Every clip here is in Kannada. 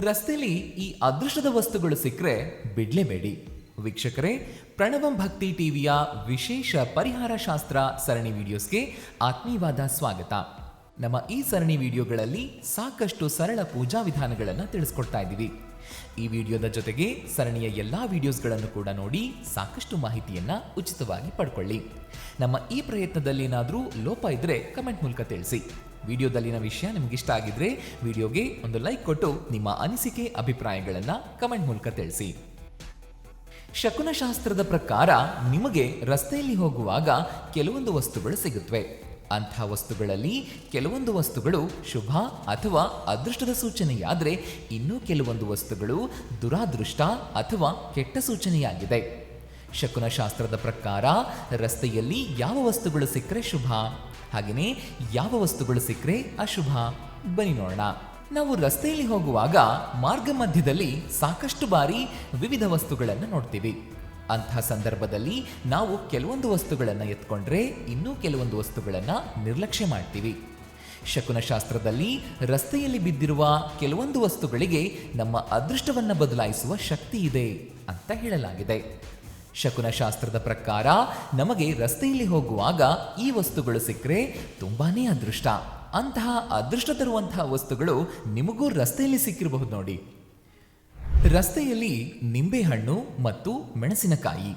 ರಸ್ತೆಯಲ್ಲಿ ಈ ಅದೃಷ್ಟದ ವಸ್ತುಗಳು ಸಿಕ್ಕರೆ ಬಿಡ್ಲೇಬೇಡಿ ವೀಕ್ಷಕರೇ, ಪ್ರಣವಂ ಭಕ್ತಿ ಟಿವಿಯ ವಿಶೇಷ ಪರಿಹಾರ ಶಾಸ್ತ್ರ ಸರಣಿ ವಿಡಿಯೋಸ್ಗೆ ಆತ್ಮೀಯವಾದ ಸ್ವಾಗತ. ನಮ್ಮ ಈ ಸರಣಿ ವಿಡಿಯೋಗಳಲ್ಲಿ ಸಾಕಷ್ಟು ಸರಳ ಪೂಜಾ ವಿಧಾನಗಳನ್ನು ತಿಳಿಸ್ಕೊಡ್ತಾ ಇದ್ದೀವಿ. ಈ ವಿಡಿಯೋದ ಜೊತೆಗೆ ಸರಣಿಯ ಎಲ್ಲಾ ವಿಡಿಯೋಸ್ಗಳನ್ನು ಕೂಡ ನೋಡಿ ಸಾಕಷ್ಟು ಮಾಹಿತಿಯನ್ನ ಉಚಿತವಾಗಿ ಪಡ್ಕೊಳ್ಳಿ. ನಮ್ಮ ಈ ಪ್ರಯತ್ನದಲ್ಲಿ ಏನಾದರೂ ಲೋಪ ಇದ್ರೆ ಕಮೆಂಟ್ ಮೂಲಕ ತಿಳಿಸಿ. ವಿಡಿಯೋದಲ್ಲಿನ ವಿಷಯ ನಿಮಗಿಷ್ಟ ಆಗಿದ್ರೆ ವಿಡಿಯೋಗೆ ಒಂದು ಲೈಕ್ ಕೊಟ್ಟು ನಿಮ್ಮ ಅನಿಸಿಕೆ, ಅಭಿಪ್ರಾಯಗಳನ್ನು ಕಮೆಂಟ್ ಮೂಲಕ ತಿಳಿಸಿ. ಶಕುನಶಾಸ್ತ್ರದ ಪ್ರಕಾರ ನಿಮಗೆ ರಸ್ತೆಯಲ್ಲಿ ಹೋಗುವಾಗ ಕೆಲವೊಂದು ವಸ್ತುಗಳು ಸಿಗುತ್ತವೆ ಅಂಥ ವಸ್ತುಗಳಲ್ಲಿ ಕೆಲವೊಂದು ವಸ್ತುಗಳು ಶುಭ ಅಥವಾ ಅದೃಷ್ಟದ ಸೂಚನೆಯಾದರೆ ಇನ್ನೂ ಕೆಲವೊಂದು ವಸ್ತುಗಳು ದುರಾದೃಷ್ಟ ಅಥವಾ ಕೆಟ್ಟ ಸೂಚನೆಯಾಗಿದೆ. ಶಕುನಶಾಸ್ತ್ರದ ಪ್ರಕಾರ ರಸ್ತೆಯಲ್ಲಿ ಯಾವ ವಸ್ತುಗಳು ಸಿಕ್ಕರೆ ಶುಭ? ಹಾಗೆಯೇ ಯಾವ ವಸ್ತುಗಳು ಸಿಕ್ಕರೆ ಅಶುಭ? ಬನ್ನಿ ನೋಡೋಣ. ನಾವು ರಸ್ತೆಯಲ್ಲಿ ಹೋಗುವಾಗ ಮಾರ್ಗ ಮಧ್ಯದಲ್ಲಿ ಸಾಕಷ್ಟು ಬಾರಿ ವಿವಿಧ ವಸ್ತುಗಳನ್ನು ನೋಡ್ತೀವಿ. ಅಂತಹ ಸಂದರ್ಭದಲ್ಲಿ ನಾವು ಕೆಲವೊಂದು ವಸ್ತುಗಳನ್ನು ಎತ್ಕೊಂಡ್ರೆ ಇನ್ನೂ ಕೆಲವೊಂದು ವಸ್ತುಗಳನ್ನು ನಿರ್ಲಕ್ಷ್ಯ ಮಾಡ್ತೀವಿ. ಶಕುನಶಾಸ್ತ್ರದಲ್ಲಿ ರಸ್ತೆಯಲ್ಲಿ ಬಿದ್ದಿರುವ ಕೆಲವೊಂದು ವಸ್ತುಗಳಿಗೆ ನಮ್ಮ ಅದೃಷ್ಟವನ್ನು ಬದಲಾಯಿಸುವ ಶಕ್ತಿ ಇದೆ ಅಂತ ಹೇಳಲಾಗಿದೆ. ಶಕುನಶಾಸ್ತ್ರದ ಪ್ರಕಾರ ನಮಗೆ ರಸ್ತೆಯಲ್ಲಿ ಹೋಗುವಾಗ ಈ ವಸ್ತುಗಳು ಸಿಕ್ಕರೆ ತುಂಬಾನೇ ಅದೃಷ್ಟ. ಅಂತಹ ಅದೃಷ್ಟ ತರುವಂತಹ ವಸ್ತುಗಳು ನಿಮಗೂ ರಸ್ತೆಯಲ್ಲಿ ಸಿಕ್ಕಿರಬಹುದು ನೋಡಿ. ರಸ್ತೆಯಲ್ಲಿ ನಿಂಬೆಹಣ್ಣು ಮತ್ತು ಮೆಣಸಿನಕಾಯಿ.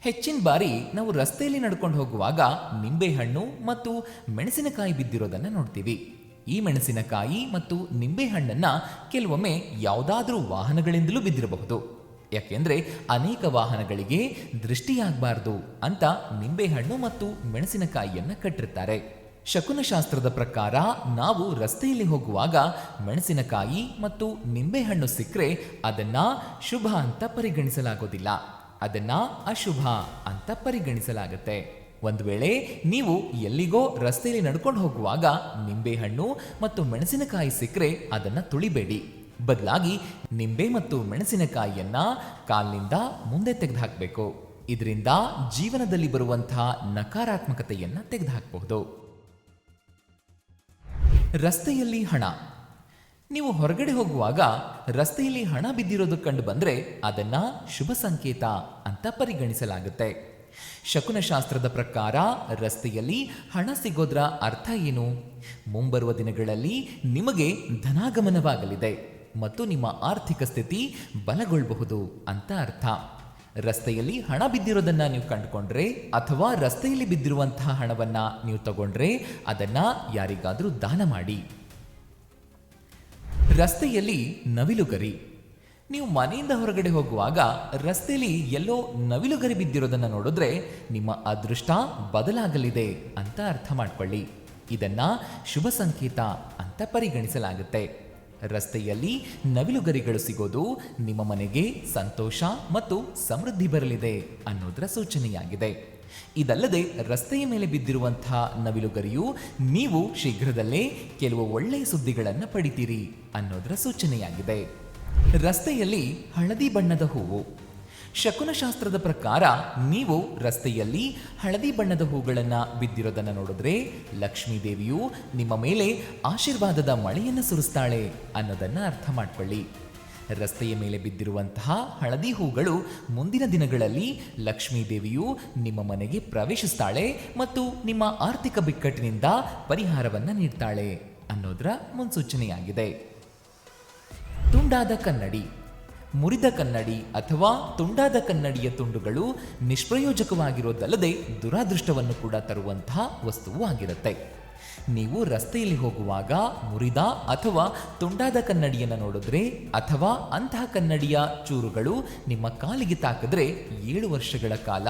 ಹೆಚ್ಚಿನ ಬಾರಿ ನಾವು ರಸ್ತೆಯಲ್ಲಿ ನಡ್ಕೊಂಡು ಹೋಗುವಾಗ ನಿಂಬೆಹಣ್ಣು ಮತ್ತು ಮೆಣಸಿನಕಾಯಿ ಬಿದ್ದಿರೋದನ್ನು ನೋಡ್ತೀವಿ. ಈ ಮೆಣಸಿನಕಾಯಿ ಮತ್ತು ನಿಂಬೆಹಣ್ಣನ್ನು ಕೆಲವೊಮ್ಮೆ ಯಾವುದಾದ್ರೂ ವಾಹನಗಳಿಂದಲೂ ಬಿದ್ದಿರಬಹುದು. ಯಾಕೆಂದ್ರೆ ಅನೇಕ ವಾಹನಗಳಿಗೆ ದೃಷ್ಟಿಯಾಗಬಾರ್ದು ಅಂತ ನಿಂಬೆಹಣ್ಣು ಮತ್ತು ಮೆಣಸಿನಕಾಯಿಯನ್ನು ಕಟ್ಟಿರ್ತಾರೆ. ಶಕುನಶಾಸ್ತ್ರದ ಪ್ರಕಾರ ನಾವು ರಸ್ತೆಯಲ್ಲಿ ಹೋಗುವಾಗ ಮೆಣಸಿನಕಾಯಿ ಮತ್ತು ನಿಂಬೆಹಣ್ಣು ಸಿಕ್ಕರೆ ಅದನ್ನ ಶುಭ ಅಂತ ಪರಿಗಣಿಸಲಾಗೋದಿಲ್ಲ. ಅದನ್ನ ಅಶುಭ ಅಂತ ಪರಿಗಣಿಸಲಾಗುತ್ತೆ. ಒಂದು ವೇಳೆ ನೀವು ಎಲ್ಲಿಗೋ ರಸ್ತೆಯಲ್ಲಿ ನಡ್ಕೊಂಡು ಹೋಗುವಾಗ ನಿಂಬೆಹಣ್ಣು ಮತ್ತು ಮೆಣಸಿನಕಾಯಿ ಸಿಕ್ಕರೆ ಅದನ್ನ ತುಳಿಬೇಡಿ. ಬದಲಾಗಿ ನಿಂಬೆ ಮತ್ತು ಮೆಣಸಿನಕಾಯಿಯನ್ನ ಕಾಲಿನಿಂದ ಮುಂದೆ ತೆಗೆದುಹಾಕಬೇಕು. ಇದರಿಂದ ಜೀವನದಲ್ಲಿ ಬರುವಂತಹ ನಕಾರಾತ್ಮಕತೆಯನ್ನ ತೆಗೆದುಹಾಕಬಹುದು. ರಸ್ತೆಯಲ್ಲಿ ಹಣ. ನೀವು ಹೊರಗಡೆ ಹೋಗುವಾಗ ರಸ್ತೆಯಲ್ಲಿ ಹಣ ಬಿದ್ದಿರೋದು ಕಂಡು ಬಂದ್ರೆ ಅದನ್ನ ಶುಭ ಸಂಕೇತ ಅಂತ ಪರಿಗಣಿಸಲಾಗುತ್ತೆ. ಶಕುನಶಾಸ್ತ್ರದ ಪ್ರಕಾರ ರಸ್ತೆಯಲ್ಲಿ ಹಣ ಸಿಗೋದ್ರ ಅರ್ಥ ಏನು? ಮುಂಬರುವ ದಿನಗಳಲ್ಲಿ ನಿಮಗೆ ಧನಾಗಮನವಾಗಲಿದೆ. ಮತ್ತು ನಿಮ್ಮ ಆರ್ಥಿಕ ಸ್ಥಿತಿ ಬಲಗೊಳ್ಳಬಹುದು ಅಂತ ಅರ್ಥ. ರಸ್ತೆಯಲ್ಲಿ ಹಣ ಬಿದ್ದಿರೋದನ್ನ ನೀವು ಕಂಡುಕೊಂಡ್ರೆ ಅಥವಾ ರಸ್ತೆಯಲ್ಲಿ ಬಿದ್ದಿರುವಂತಹ ಹಣವನ್ನ ನೀವು ತಗೊಂಡ್ರೆ ಅದನ್ನ ಯಾರಿಗಾದರೂ ದಾನ ಮಾಡಿ. ರಸ್ತೆಯಲ್ಲಿ ನವಿಲುಗರಿ. ನೀವು ಮನೆಯಿಂದ ಹೊರಗಡೆ ಹೋಗುವಾಗ ರಸ್ತೆಯಲ್ಲಿ ಎಲ್ಲೋ ನವಿಲುಗರಿ ಬಿದ್ದಿರೋದನ್ನ ನೋಡಿದ್ರೆ ನಿಮ್ಮ ಅದೃಷ್ಟ ಬದಲಾಗಲಿದೆ ಅಂತ ಅರ್ಥ ಮಾಡ್ಕೊಳ್ಳಿ. ಇದನ್ನ ಶುಭ ಸಂಕೇತ ಅಂತ ಪರಿಗಣಿಸಲಾಗುತ್ತೆ. ರಸ್ತೆಯಲ್ಲಿ ನವಿಲುಗರಿಗಳು ಸಿಗೋದು ನಿಮ್ಮ ಮನೆಗೆ ಸಂತೋಷ ಮತ್ತು ಸಮೃದ್ಧಿ ಬರಲಿದೆ ಅನ್ನೋದರ ಸೂಚನೆಯಾಗಿದೆ. ಇದಲ್ಲದೆ ರಸ್ತೆಯ ಮೇಲೆ ಬಿದ್ದಿರುವಂತಹ ನವಿಲುಗರಿಯು ನೀವು ಶೀಘ್ರದಲ್ಲೇ ಕೆಲವು ಒಳ್ಳೆಯ ಸುದ್ದಿಗಳನ್ನು ಪಡಿತೀರಿ ಅನ್ನೋದರ ಸೂಚನೆಯಾಗಿದೆ. ರಸ್ತೆಯಲ್ಲಿ ಹಳದಿ ಬಣ್ಣದ ಹೂವು. ಶಕುನಶಾಸ್ತ್ರದ ಪ್ರಕಾರ ನೀವು ರಸ್ತೆಯಲ್ಲಿ ಹಳದಿ ಬಣ್ಣದ ಹೂಗಳನ್ನು ಬಿದ್ದಿರೋದನ್ನು ನೋಡಿದ್ರೆ, ಲಕ್ಷ್ಮೀ ದೇವಿಯು ನಿಮ್ಮ ಮೇಲೆ ಆಶೀರ್ವಾದದ ಮಳೆಯನ್ನು ಸುರಿಸ್ತಾಳೆ ಅನ್ನೋದನ್ನ ಅರ್ಥ ಮಾಡ್ಕೊಳ್ಳಿ. ರಸ್ತೆಯ ಮೇಲೆ ಬಿದ್ದಿರುವಂತಹ ಹಳದಿ ಹೂಗಳು ಮುಂದಿನ ದಿನಗಳಲ್ಲಿ ಲಕ್ಷ್ಮೀ ದೇವಿಯು ನಿಮ್ಮ ಮನೆಗೆ ಪ್ರವೇಶಿಸ್ತಾಳೆ ಮತ್ತು ನಿಮ್ಮ ಆರ್ಥಿಕ ಬಿಕ್ಕಟ್ಟಿನಿಂದ ಪರಿಹಾರವನ್ನ ನೀಡ್ತಾಳೆ ಅನ್ನೋದರ ಮುನ್ಸೂಚನೆಯಾಗಿದೆ. ತುಂಡಾದ ಕನ್ನಡಿ. ಮುರಿದ ಕನ್ನಡಿ ಅಥವಾ ತುಂಡಾದ ಕನ್ನಡಿಯ ತುಂಡುಗಳು ನಿಷ್ಪ್ರಯೋಜಕವಾಗಿರೋದಲ್ಲದೆ ದುರಾದೃಷ್ಟವನ್ನು ಕೂಡ ತರುವಂತಹ ವಸ್ತುವು ಆಗಿರುತ್ತೆ. ನೀವು ರಸ್ತೆಯಲ್ಲಿ ಹೋಗುವಾಗ ಮುರಿದ ಅಥವಾ ತುಂಡಾದ ಕನ್ನಡಿಯನ್ನು ನೋಡಿದ್ರೆ ಅಥವಾ ಅಂತಹ ಕನ್ನಡಿಯ ಚೂರುಗಳು ನಿಮ್ಮ ಕಾಲಿಗೆ ತಾಕಿದ್ರೆ ಏಳು ವರ್ಷಗಳ ಕಾಲ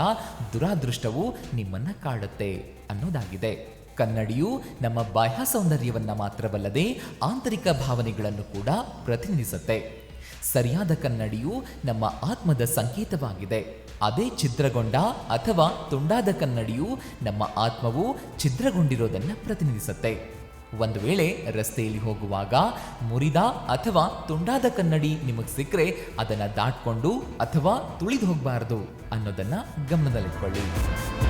ದುರಾದೃಷ್ಟವು ನಿಮ್ಮನ್ನು ಕಾಡುತ್ತೆ ಅನ್ನೋದಾಗಿದೆ. ಕನ್ನಡಿಯು ನಮ್ಮ ಬಾಹ್ಯ ಸೌಂದರ್ಯವನ್ನು ಮಾತ್ರವಲ್ಲದೆ ಆಂತರಿಕ ಭಾವನೆಗಳನ್ನು ಕೂಡ ಪ್ರತಿನಿಧಿಸುತ್ತೆ. ಸರಿಯಾದ ಕನ್ನಡಿಯು ನಮ್ಮ ಆತ್ಮದ ಸಂಕೇತವಾಗಿದೆ. ಅದೇ ಛಿದ್ರಗೊಂಡ ಅಥವಾ ತುಂಡಾದ ಕನ್ನಡಿಯು ನಮ್ಮ ಆತ್ಮವು ಛಿದ್ರಗೊಂಡಿರೋದನ್ನು ಪ್ರತಿನಿಧಿಸುತ್ತೆ. ಒಂದು ವೇಳೆ ರಸ್ತೆಯಲ್ಲಿ ಹೋಗುವಾಗ ಮುರಿದ ಅಥವಾ ತುಂಡಾದ ಕನ್ನಡಿ ನಿಮಗೆ ಸಿಕ್ಕರೆ ಅದನ್ನು ದಾಟ್ಕೊಂಡು ಅಥವಾ ತುಳಿದು ಹೋಗಬಾರದು ಅನ್ನೋದನ್ನು ಗಮನದಲ್ಲಿಟ್ಕೊಳ್ಳಿ.